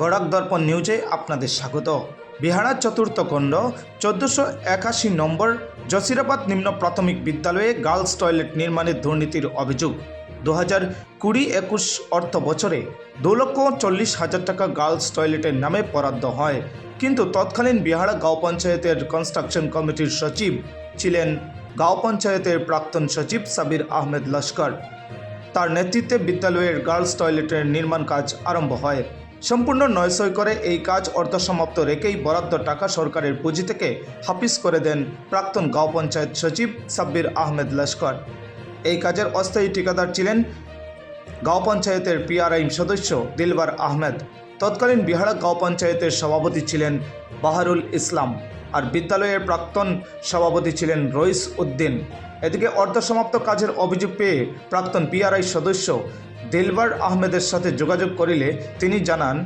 বরাক দর্পণ নিউজে আপনাদের স্বাগত। বিহারার চতুর্থ খণ্ড, চোদ্দোশো একাশি নম্বর জসিরাবাদ নিম্ন প্রাথমিক বিদ্যালয়ে গার্লস টয়লেট নির্মাণের দুর্নীতির অভিযোগ। দু হাজার কুড়ি একুশ অর্থ বছরে দু লক্ষ চল্লিশ হাজার টাকা গার্লস টয়লেটের নামে বরাদ্দ হয়। কিন্তু তৎকালীন বিহারা গাঁও পঞ্চায়েতের কনস্ট্রাকশন কমিটির সচিব ছিলেন গাঁও পঞ্চায়েতের প্রাক্তন সচিব সাবির আহমেদ লস্কর। তার নেতৃত্বে বিদ্যালয়ের গার্লস টয়লেটের নির্মাণ কাজ আরম্ভ হয়। সম্পূর্ণ নয়সই করে এই কাজ অর্ধসমাপ্ত রেখেই বরাদ্দ টাকা সরকারের পুঁজি থেকে হাফিস করে দেন প্রাক্তন গাঁও পঞ্চায়েত সচিব সাব্বির আহমেদ লস্কর। এই কাজের অস্থায়ী ঠিকাদার ছিলেন গাঁও পঞ্চায়েতের পিআরআইম সদস্য দিলবার আহমেদ। তৎকালীন বিহারা গাঁও পঞ্চায়েতের সভাপতি ছিলেন বাহারুল ইসলাম আর বিদ্যালয়ের প্রাক্তন সভাপতি ছিলেন রইস উদ্দিন। এদিকে অর্ধসমাপ্ত কাজের অভিযোগ পেয়ে প্রাক্তন পিআরআই সদস্য দিলবার আহমেদের সাথে যোগাযোগ করিলে তিনি জানান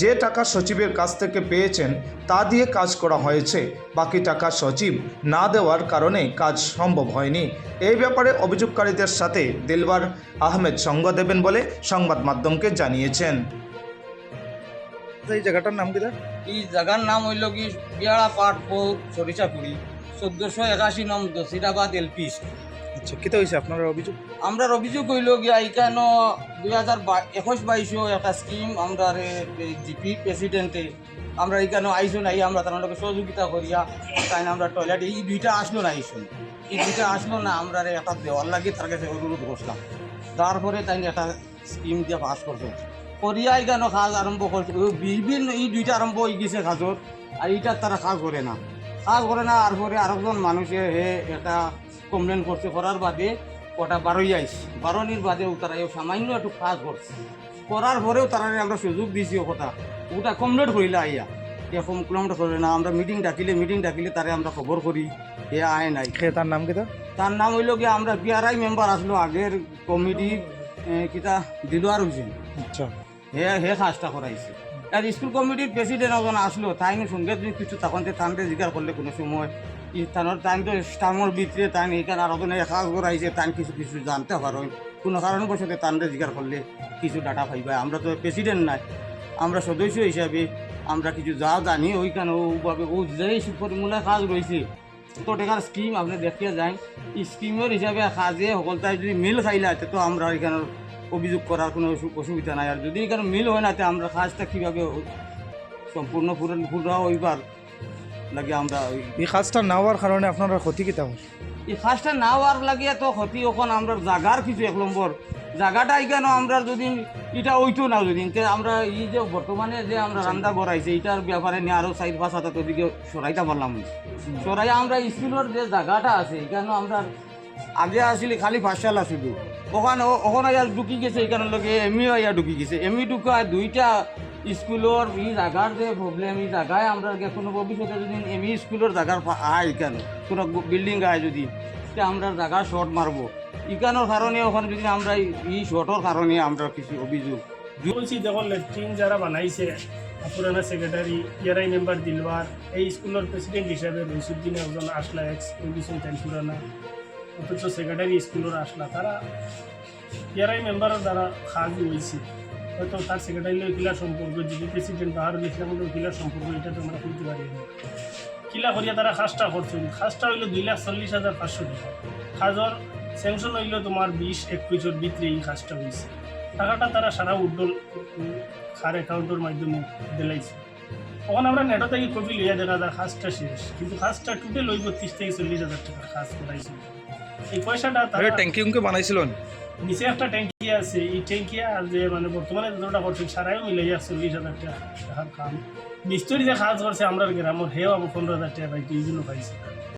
যে টাকা সচিবের কাছ থেকে পেয়েছেন তা দিয়ে কাজ করা হয়েছে। বাকি টাকা সচিব না দেওয়ার কারণে কাজ সম্ভব হয়নি। এই ব্যাপারে অভিযোগকারীদের সাথে দিলবার আহমেদ সঙ্গ দেবেন বলে সংবাদ মাধ্যমকে জানিয়েছেন। এই জায়গাটার নাম কি এই জায়গার নাম হইল কি বিয়াড়া পাট পৌর সরিষাপুরি চোদ্দশো একাশি নম দসিরাবাদ এলপি আচ্ছা কিতা হয়েছে আপনার অভিযোগ? আমরা অভিযোগ হইল গিয়া, এইখানে দুই হাজার একুশ বাইশও একটা স্কিম আমরা জিপি প্রেসিডেন্টে আমরা এইখানে আইসুন আই আমরা তার লগে সহযোগিতা করিয়া, তাই আমরা টয়লেট এই দুইটা আসলো না আইসুন এই দুইটা আসলো না আমরা একটা দেওয়ার লাগে তার কাছে অনুরোধ করছিলাম। তারপরে তাই একটা স্কিম দিয়ে পাস করছ। করিয়া এইখানে কাজ আরম্ভ করছে। বিভিন্ন, এই দুইটা আরম্ভ হয়ে গেছে কাজর আর এইটার তারা কাজ করে না। কাজ করে না আর পরে আরেকজন মানুষে হে একটা কমপ্লেন করছে করার বাদে ওটা বারোই আইস। বারোনির বাদে তারা এই সামান্য একটু কাজ করছে। করার পরেও তারা আমরা সুযোগ দিয়েছি ও কথা। ওটা কমপ্লিট করিলে আইয়া। এরকম কমপ্লিট করে না আমরা মিটিং ডাকিলে মিটিং ডাকিলে তারে আমরা খবর করি এ আয় নাই। খেয়ে তার নাম কিতা তার? নাম হইল কি আমরা পিআরআই মেম্বার আসলো আগের কমিটি কিতা দিলওয়ার হোসেন। আচ্ছা। হে হে কাজটা করাইছে। আর স্কুল কমিটির প্রেসিডেন্ট যখন আসলো, তাই সঙ্গে যদি কিছু তখন তানরে জিজ্ঞাসা করলে কোনো সময়। ই তানোর টাইম তো স্টামর ভিতরে তাই এখানে আরও কোনো কাজ করাইছে তাই কিছু কিছু জানতে পারো কোনো কারণবশত তানরে জিজ্ঞাসা করলে কিছু ডাটা পাইবা। আমরা তো প্রেসিডেন্ট নাই, আমরা সদস্য হিসাবে আমরা কিছু যা জানি, ওইখানে ওভাবে ও যে ফর্মুলা কাজ রয়েছে তো টাকার স্কিম আপনি দেখিয়ে যান স্কিমের হিসাবে কাজে সকলটাই যদি মিল খাইলে তো আমরা এখানে অভিযোগ করার কোনো অসু- অসুবিধা নাই। আর যদি এখানে মিল হয় না তে আমরা কাজটা কীভাবে সম্পূর্ণ পুরো পুরা হইবার লাগে আমরা এই কাজটা না হওয়ার কারণে আপনারা ক্ষতি কিতা হয় এই কাজটা না হওয়ার লাগিয়ে তো ক্ষতি ওখানে আমরা জাগার কিছু এক নম্বর। জায়গাটা এখানে আমরা যদি এটা ওইটো না যদি? তে আমরা এই যে বর্তমানে যে আমরা রান্না করাইছে এটার ব্যাপারে নিয়ে আরও সাইড পাঁচ হাতে ওদিকে সরাইতে পারলাম। সরাই আমরা স্কুলের যে জায়গাটা আছে এখানে আমরা আগে আসলে, খালি ফাঁসালা শুধু ওখানে ওখানে ইয়া ঢুকি গেছে এখানে লোকে এমই ইয়া ঢুকি গেছে। এমই ঢুকা দুইটা স্কুলের এই জায়গার যে প্রবলেম এই জায়গায় আমরা কোনো ভবিষ্যতে যদি এমই স্কুলের জায়গার আয় কেন কোনো বিল্ডিং আয় যদি আমরা জায়গা শর্ট মারবো ইকানোর কারণে ওখানে যদি আমরা এই- এই শর্টর কারণে আমরা কিছু অভিযোগ। বলছি, দেখো লেট্রিন যারা বানাইছে, পুরানা সেক্রেটারি ইয়ারাই মেম্বার দিলবার এই স্কুলের প্রেসিডেন্ট হিসাবে রইসুদ্দিন একজন আসলা এক্স পুরানা। অথচ সেক্রেটারি স্কুলের আসলা তারা ইয়ারাই মেম্বারের দ্বারা কাজ হয়েছে। হয়তো তার সেক্রেটারি কিলার সম্পর্ক যদি প্রেসিডেন্ট বাহারুল ইসলামের কিলার সম্পর্ক, এটা তো আমরা করতে পারি না। কিলা করিয়া তারা খাসটা করছেন খাসটা হইল দুই লাখ চল্লিশ হাজার পাঁচশো টাকা। খাজর স্যাংশন হইল তোমার বিশ একুশের ভিতরে এই কাজটা হয়েছে টাকাটা তারা সারা উড্ডল খার অ্যাকাউন্টের মাধ্যমে দিলাইছে। তখন আমরা নেটো থেকে কপি লইয়া দেখা যায় খাসটা শেষ। কিন্তু খাসটা টোটাল ওই বত্রিশ থেকে চল্লিশ হাজার টাকা খাস করাইছে। এই পয়সাটা তারা ট্যাঙ্কি উঙ্কি বানাইছিলেন নিচে একটা ট্যাঙ্কি আছে এই ট্যাঙ্কি আর যে মানে বর্তমানে যতটা করছে সারাইও মিলে যায় চল্লিশ হাজার টাকা। কাম মিস্ত্রি যে কাজ করছে আমরা গ্রামের হেও আবার পনেরো হাজার টাকা এই জন্য পাইছে।